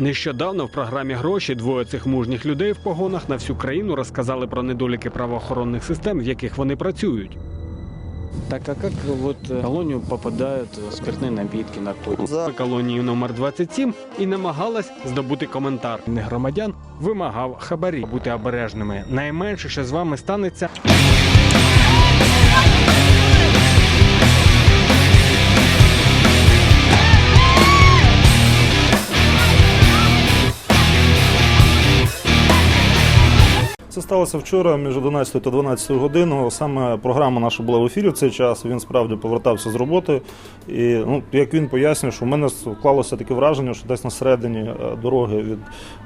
Нещодавно в програмі гроші двоє цих мужніх людей в погонах на всю країну розказали про недоліки правоохоронних систем, в яких вони працюють. Так а как вот в колонию попадают э, спиртные напитки, наркотики? За колонію номер 27 і намагалась здобути коментар. Не громадян вимагав хабарі бути обережними. Найменше, що з вами станеться, Це сталося вчора між 11 та 12 годиною. Саме програма наша була в ефірі в цей час. Він справді повертався з роботи. І ну, як він пояснює, що в мене склалося таке враження, що десь на середині е, дороги від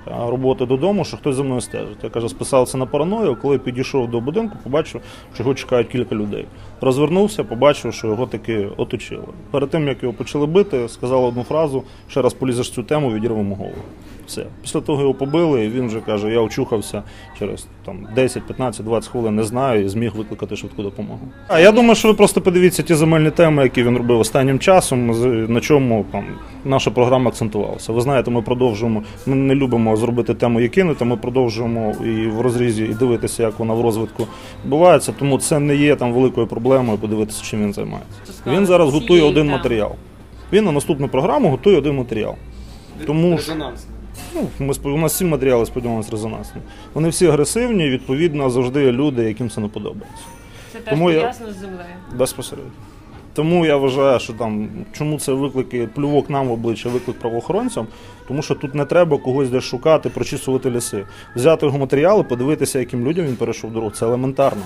е, роботи додому, що хтось за мною стежить. Я каже, списався на параною. Коли підійшов до будинку, побачив, що його чекають кілька людей. Розвернувся, побачив, що його таки оточили. Перед тим як його почали бити, сказали одну фразу: ще раз полізеш цю тему, відірвемо голову. Все. Після того його побили, і він вже каже, я очухався через там 10, 15, 20 хвилин, не знаю, і зміг викликати швидку допомогу. А я думаю, що ви просто подивіться ті земельні теми, які він робив останнім часом, на чому там наша програма акцентувалася. Ви знаєте, ми продовжуємо. Ми не любимо зробити тему і кинути. Ми продовжуємо і в розрізі і дивитися, як вона в розвитку відбувається. Тому це не є там великою проблемою подивитися, чим він займається. Він зараз готує один матеріал. Він на наступну програму готує один матеріал. Тому ж Ну, ми у нас всі матеріали сподіваємось резонансні. Вони всі агресивні, відповідно, завжди є люди, яким це не подобається. Це теж Тому я- пов'язано з землею. Безпосередньо. Тому я вважаю, що там чому це виклики, плювок нам в обличчя, виклик правоохоронцям, тому що тут не треба когось десь шукати, прочісувати ліси. Взяти його матеріали, подивитися, яким людям він перейшов дорогу. Це елементарно.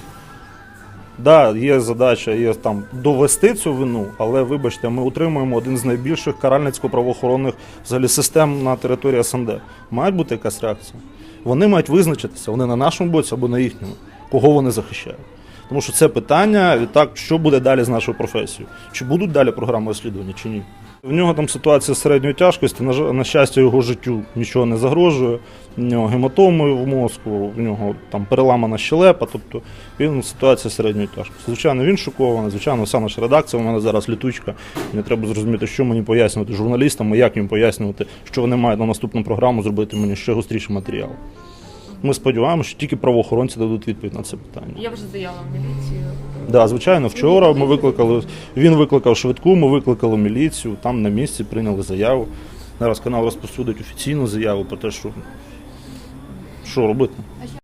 Да, є задача, є там довести цю вину, але вибачте, ми утримуємо один з найбільших каральницько-правоохоронних взагалі систем на території СНД. Має бути якась реакція. Вони мають визначитися, вони на нашому боці або на їхньому, кого вони захищають. Тому що це питання відтак, що буде далі з нашою професією? Чи будуть далі програми розслідування, чи ні? В нього там ситуація середньої тяжкості. На, на щастя, його життю нічого не загрожує. В нього гематоми в мозку, в нього там переламана щелепа. Тобто він ситуація середньої тяжкості. Звичайно, він шокований. Звичайно, вся наша редакція. У мене зараз літучка. Мені треба зрозуміти, що мені пояснювати журналістам, як їм пояснювати, що вони мають на наступну програму зробити мені ще гостріший матеріал. Ми сподіваємося, що тільки правоохоронці дадуть відповідь на це питання. Я вже заявила в міліцію. Да, звичайно, вчора ми викликали. Він викликав швидку, ми викликали міліцію, там на місці прийняли заяву. Зараз канал розпосудить офіційну заяву про те, що, що робити. А що